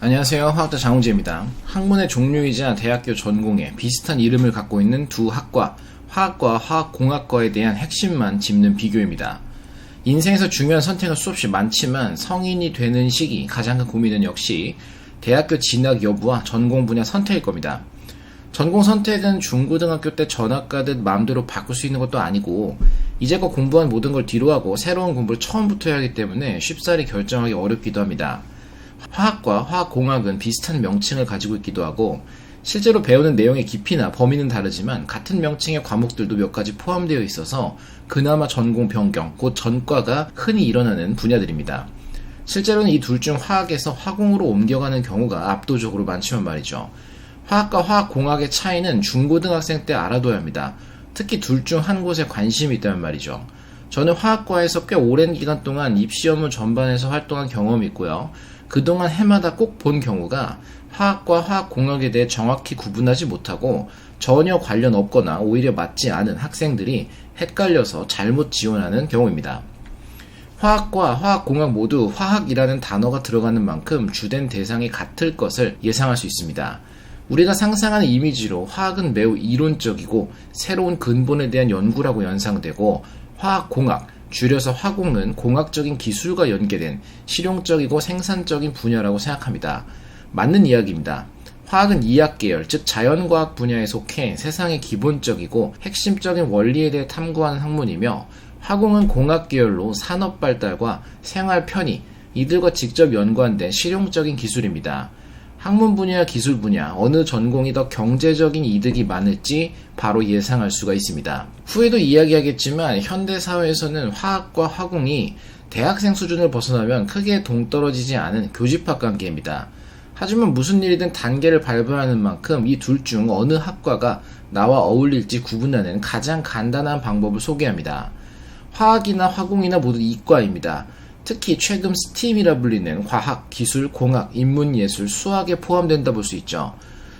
안녕하세요. 화학자 장우재입니다. 학문의 종류이자 대학교 전공에 비슷한 이름을 갖고 있는 두 학과, 화학과 화학공학과에 대한 핵심만 짚는 비교입니다. 인생에서 중요한 선택은 수없이 많지만 성인이 되는 시기 가장 큰 고민은 역시 대학교 진학 여부와 전공 분야 선택일 겁니다. 전공 선택은 중고등학교 때 전학 가듯 마음대로 바꿀 수 있는 것도 아니고 이제껏 공부한 모든 걸 뒤로하고 새로운 공부를 처음부터 해야 하기 때문에 쉽사리 결정하기 어렵기도 합니다. 화학과 화학공학은 비슷한 명칭을 가지고 있기도 하고 실제로 배우는 내용의 깊이나 범위는 다르지만 같은 명칭의 과목들도 몇 가지 포함되어 있어서 그나마 전공 변경, 곧 전과가 흔히 일어나는 분야들입니다. 실제로는 이 둘 중 화학에서 화공으로 옮겨가는 경우가 압도적으로 많지만 말이죠. 화학과 화학공학의 차이는 중고등학생 때 알아둬야 합니다. 특히 둘 중 한 곳에 관심이 있다면 말이죠. 저는 화학과에서 꽤 오랜 기간 동안 입시 업무 전반에서 활동한 경험이 있고요. 그동안 해마다 꼭 본 경우가 화학과 화학 공학에 대해 정확히 구분하지 못하고 전혀 관련 없거나 오히려 맞지 않은 학생들이 헷갈려서 잘못 지원하는 경우입니다. 화학과 화학공학 모두 화학이라는 단어가 들어가는 만큼 주된 대상이 같을 것을 예상할 수 있습니다. 우리가 상상하는 이미지로 화학은 매우 이론적이고 새로운 근본에 대한 연구라고 연상되고 화학공학, 줄여서 화공은 공학적인 기술과 연계된 실용적이고 생산적인 분야라고 생각합니다. 맞는 이야기입니다. 화학은 이학 계열, 즉 자연과학 분야에 속해 세상의 기본적이고 핵심적인 원리에 대해 탐구하는 학문이며 화공은 공학 계열로 산업 발달과 생활 편의, 이들과 직접 연관된 실용적인 기술입니다. 학문 분야, 기술 분야, 어느 전공이 더 경제적인 이득이 많을지 바로 예상할 수가 있습니다. 후에도 이야기하겠지만 현대 사회에서는 화학과 화공이 대학생 수준을 벗어나면 크게 동떨어지지 않은 교집합 관계입니다. 하지만 무슨 일이든 단계를 밟아야 하는 만큼 이 둘 중 어느 학과가 나와 어울릴지 구분하는 가장 간단한 방법을 소개합니다. 화학이나 화공이나 모두 이과입니다. 특히 최근 스팀이라 불리는 과학, 기술, 공학, 인문 예술, 수학에 포함된다 볼 수 있죠.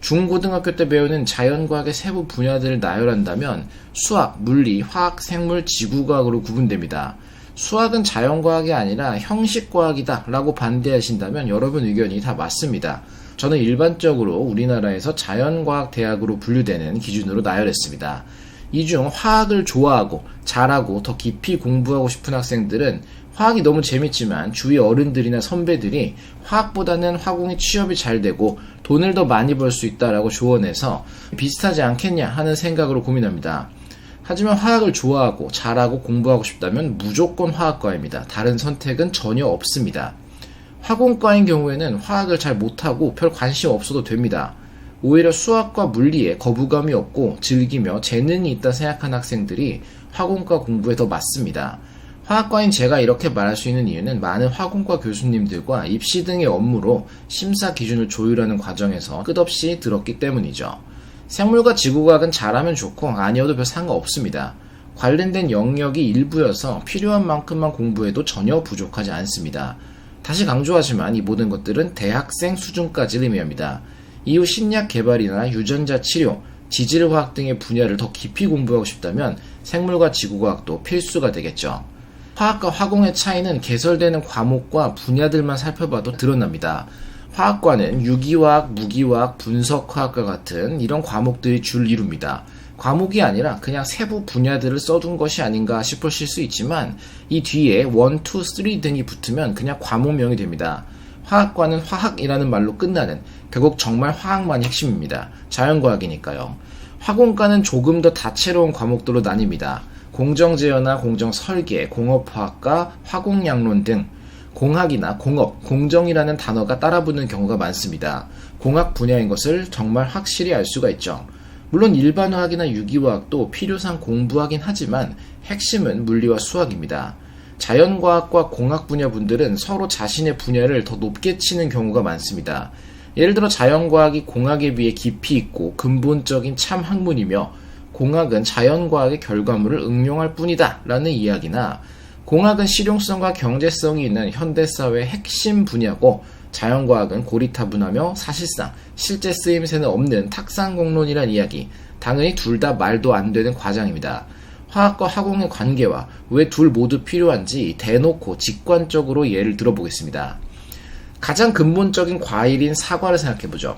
중고등학교 때 배우는 자연과학의 세부 분야들을 나열한다면 수학, 물리, 화학, 생물, 지구과학으로 구분됩니다. 수학은 자연과학이 아니라 형식과학이다 라고 반대하신다면 여러분 의견이 다 맞습니다. 저는 일반적으로 우리나라에서 자연과학 대학으로 분류되는 기준으로 나열했습니다. 이 중 화학을 좋아하고 잘하고 더 깊이 공부하고 싶은 학생들은 화학이 너무 재밌지만 주위 어른들이나 선배들이 화학보다는 화공이 취업이 잘 되고 돈을 더 많이 벌 수 있다라고 조언해서 비슷하지 않겠냐 하는 생각으로 고민합니다. 하지만 화학을 좋아하고 잘하고 공부하고 싶다면 무조건 화학과입니다. 다른 선택은 전혀 없습니다. 화공과인 경우에는 화학을 잘 못하고 별 관심 없어도 됩니다. 오히려 수학과 물리에 거부감이 없고 즐기며 재능이 있다 생각한 학생들이 화공과 공부에 더 맞습니다. 화학과인 제가 이렇게 말할 수 있는 이유는 많은 화공과 교수님들과 입시 등의 업무로 심사 기준을 조율하는 과정에서 끝없이 들었기 때문이죠. 생물과 지구과학은 잘하면 좋고 아니어도 별 상관없습니다. 관련된 영역이 일부여서 필요한 만큼만 공부해도 전혀 부족하지 않습니다. 다시 강조하지만 이 모든 것들은 대학생 수준까지 의미합니다. 이후 신약 개발이나 유전자 치료, 지질화학 등의 분야를 더 깊이 공부하고 싶다면 생물과 지구과학도 필수가 되겠죠. 화학과 화공의 차이는 개설되는 과목과 분야들만 살펴봐도 드러납니다. 화학과는 유기화학, 무기화학, 분석화학과 같은 이런 과목들이 줄 이룹니다. 과목이 아니라 그냥 세부 분야들을 써둔 것이 아닌가 싶으실 수 있지만 이 뒤에 1, 2, 3 등이 붙으면 그냥 과목명이 됩니다. 화학과는 화학이라는 말로 끝나는 결국 정말 화학만이 핵심입니다. 자연과학이니까요. 화공과는 조금 더 다채로운 과목들로 나뉩니다. 공정제어나 공정설계, 공업화학과 화공양론 등 공학이나 공업, 공정이라는 단어가 따라붙는 경우가 많습니다. 공학 분야인 것을 정말 확실히 알 수가 있죠. 물론 일반화학이나 유기화학도 필요상 공부하긴 하지만 핵심은 물리와 수학입니다. 자연과학과 공학 분야 분들은 서로 자신의 분야를 더 높게 치는 경우가 많습니다. 예를 들어 자연과학이 공학에 비해 깊이 있고 근본적인 참 학문이며 공학은 자연과학의 결과물을 응용할 뿐이다 라는 이야기나 공학은 실용성과 경제성이 있는 현대사회의 핵심 분야고 자연과학은 고리타분하며 사실상 실제 쓰임새는 없는 탁상공론이란 이야기 당연히 둘 다 말도 안 되는 과장입니다. 화학과 화공의 관계와 왜 둘 모두 필요한지 대놓고 직관적으로 예를 들어보겠습니다. 가장 근본적인 과일인 사과를 생각해보죠.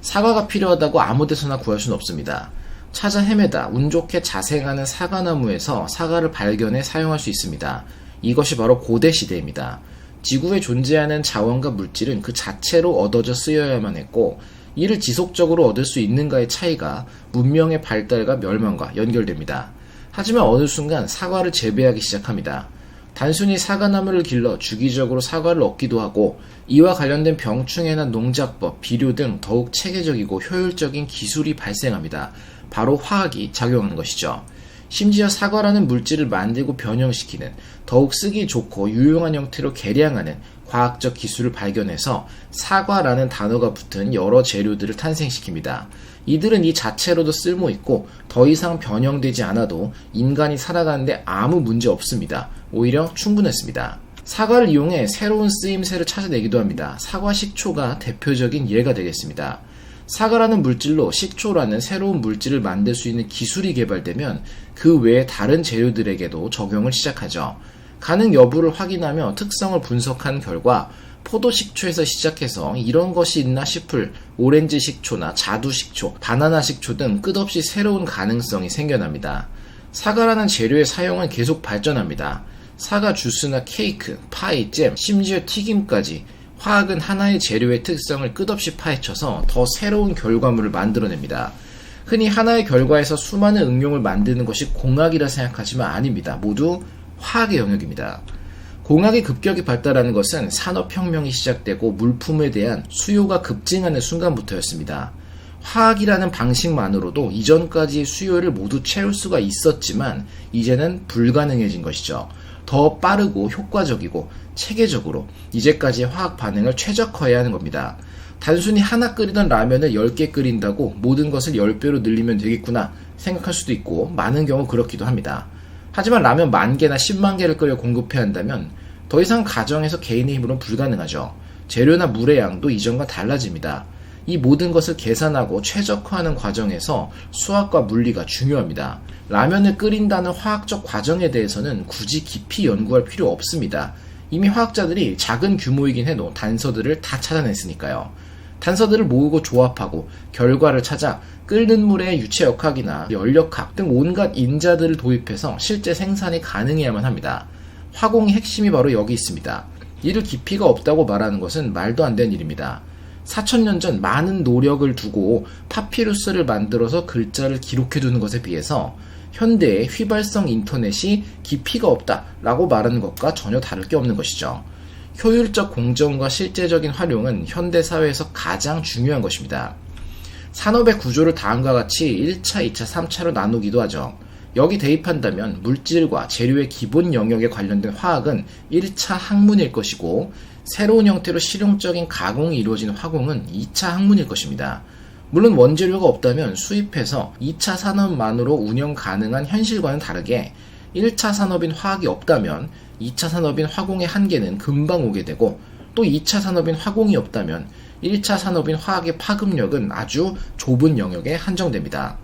사과가 필요하다고 아무 데서나 구할 수는 없습니다. 찾아 헤매다 운 좋게 자생하는 사과나무에서 사과를 발견해 사용할 수 있습니다. 이것이 바로 고대 시대입니다. 지구에 존재하는 자원과 물질은 그 자체로 얻어져 쓰여야만 했고 이를 지속적으로 얻을 수 있는가의 차이가 문명의 발달과 멸망과 연결됩니다. 하지만 어느 순간 사과를 재배하기 시작합니다. 단순히 사과나무를 길러 주기적으로 사과를 얻기도 하고 이와 관련된 병충해나 농작법, 비료 등 더욱 체계적이고 효율적인 기술이 발생합니다. 바로 화학이 작용하는 것이죠. 심지어 사과라는 물질을 만들고 변형시키는 더욱 쓰기 좋고 유용한 형태로 개량하는 과학적 기술을 발견해서 사과라는 단어가 붙은 여러 재료들을 탄생시킵니다. 이들은 이 자체로도 쓸모 있고 더 이상 변형되지 않아도 인간이 살아가는데 아무 문제 없습니다. 오히려 충분했습니다. 사과를 이용해 새로운 쓰임새를 찾아내기도 합니다. 사과 식초가 대표적인 예가 되겠습니다. 사과라는 물질로 식초라는 새로운 물질을 만들 수 있는 기술이 개발되면 그 외의 다른 재료들에게도 적용을 시작하죠. 가능 여부를 확인하며 특성을 분석한 결과 포도 식초에서 시작해서 이런 것이 있나 싶을 오렌지 식초나 자두 식초, 바나나 식초 등 끝없이 새로운 가능성이 생겨납니다. 사과라는 재료의 사용은 계속 발전합니다. 사과 주스나 케이크, 파이, 잼, 심지어 튀김까지 화학은 하나의 재료의 특성을 끝없이 파헤쳐서 더 새로운 결과물을 만들어냅니다. 흔히 하나의 결과에서 수많은 응용을 만드는 것이 공학이라 생각하지만 아닙니다. 모두 화학의 영역입니다. 공학의 급격히 발달하는 것은 산업혁명이 시작되고 물품에 대한 수요가 급증하는 순간부터였습니다. 화학이라는 방식만으로도 이전까지의 수요를 모두 채울 수가 있었지만 이제는 불가능해진 것이죠. 더 빠르고 효과적이고 체계적으로 이제까지의 화학 반응을 최적화해야 하는 겁니다. 단순히 하나 끓이던 라면을 10개 끓인다고 모든 것을 10배로 늘리면 되겠구나 생각할 수도 있고 많은 경우 그렇기도 합니다. 하지만 라면 만 개나 10만 개를 끓여 공급해야 한다면 더 이상 가정에서 개인의 힘으로는 불가능하죠. 재료나 물의 양도 이전과 달라집니다. 이 모든 것을 계산하고 최적화하는 과정에서 수학과 물리가 중요합니다. 라면을 끓인다는 화학적 과정에 대해서는 굳이 깊이 연구할 필요 없습니다. 이미 화학자들이 작은 규모이긴 해도 단서들을 다 찾아냈으니까요. 단서들을 모으고 조합하고 결과를 찾아 끓는 물의 유체역학이나 연력학 등 온갖 인자들을 도입해서 실제 생산이 가능해야만 합니다. 화공의 핵심이 바로 여기 있습니다. 이를 깊이가 없다고 말하는 것은 말도 안 되는 일입니다. 4천년 전 많은 노력을 두고 파피루스를 만들어서 글자를 기록해 두는 것에 비해서 현대의 휘발성 인터넷이 깊이가 없다라고 말하는 것과 전혀 다를 게 없는 것이죠. 효율적 공정과 실제적인 활용은 현대 사회에서 가장 중요한 것입니다. 산업의 구조를 다음과 같이 1차, 2차, 3차로 나누기도 하죠. 여기 대입한다면 물질과 재료의 기본 영역에 관련된 화학은 1차 학문일 것이고 새로운 형태로 실용적인 가공이 이루어지는 화공은 2차 학문일 것입니다. 물론 원재료가 없다면 수입해서 2차 산업만으로 운영 가능한 현실과는 다르게 1차 산업인 화학이 없다면 2차 산업인 화공의 한계는 금방 오게 되고 또 2차 산업인 화공이 없다면 1차 산업인 화학의 파급력은 아주 좁은 영역에 한정됩니다.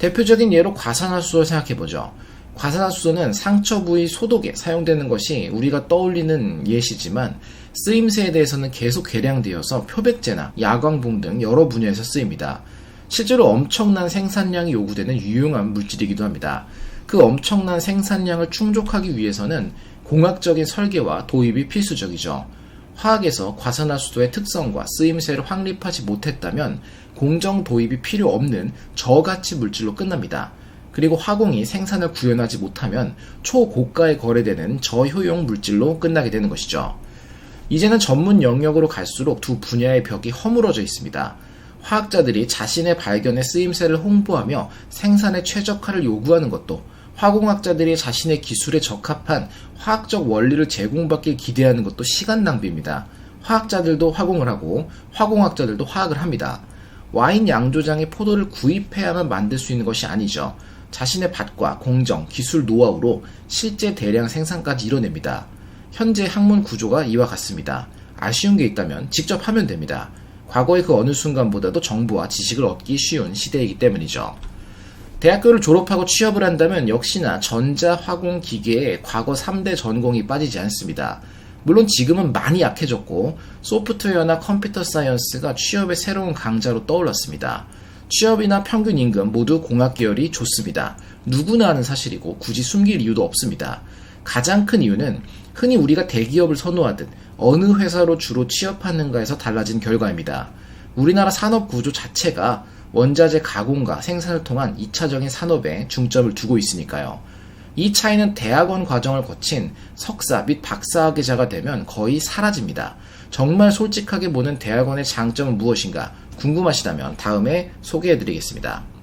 대표적인 예로 과산화수소를 생각해보죠. 과산화수소는 상처 부위 소독에 사용되는 것이 우리가 떠올리는 예시지만 쓰임새에 대해서는 계속 개량되어서 표백제나 야광봉 등 여러 분야에서 쓰입니다. 실제로 엄청난 생산량이 요구되는 유용한 물질이기도 합니다. 그 엄청난 생산량을 충족하기 위해서는 공학적인 설계와 도입이 필수적이죠. 화학에서 과산화수소의 특성과 쓰임새를 확립하지 못했다면 공정 도입이 필요 없는 저가치 물질로 끝납니다. 그리고 화공이 생산을 구현하지 못하면 초고가에 거래되는 저효용 물질로 끝나게 되는 것이죠. 이제는 전문 영역으로 갈수록 두 분야의 벽이 허물어져 있습니다. 화학자들이 자신의 발견의 쓰임새를 홍보하며 생산의 최적화를 요구하는 것도 화공학자들이 자신의 기술에 적합한 화학적 원리를 제공받길 기대하는 것도 시간 낭비입니다. 화학자들도 화공을 하고 화공학자들도 화학을 합니다. 와인 양조장에 포도를 구입해야만 만들 수 있는 것이 아니죠. 자신의 밭과 공정, 기술 노하우로 실제 대량 생산까지 이뤄냅니다. 현재 학문 구조가 이와 같습니다. 아쉬운 게 있다면 직접 하면 됩니다. 과거의 그 어느 순간보다도 정보와 지식을 얻기 쉬운 시대이기 때문이죠. 대학교를 졸업하고 취업을 한다면 역시나 전자, 화공, 기계에 과거 3대 전공이 빠지지 않습니다. 물론 지금은 많이 약해졌고 소프트웨어나 컴퓨터 사이언스가 취업의 새로운 강자로 떠올랐습니다. 취업이나 평균 임금 모두 공학 계열이 좋습니다. 누구나 아는 사실이고 굳이 숨길 이유도 없습니다. 가장 큰 이유는 흔히 우리가 대기업을 선호하듯 어느 회사로 주로 취업하는가에서 달라진 결과입니다. 우리나라 산업 구조 자체가 원자재 가공과 생산을 통한 2차적인 산업에 중점을 두고 있으니까요. 이 차이는 대학원 과정을 거친 석사 및 박사학위자가 되면 거의 사라집니다. 정말 솔직하게 보는 대학원의 장점은 무엇인가 궁금하시다면 다음에 소개해드리겠습니다.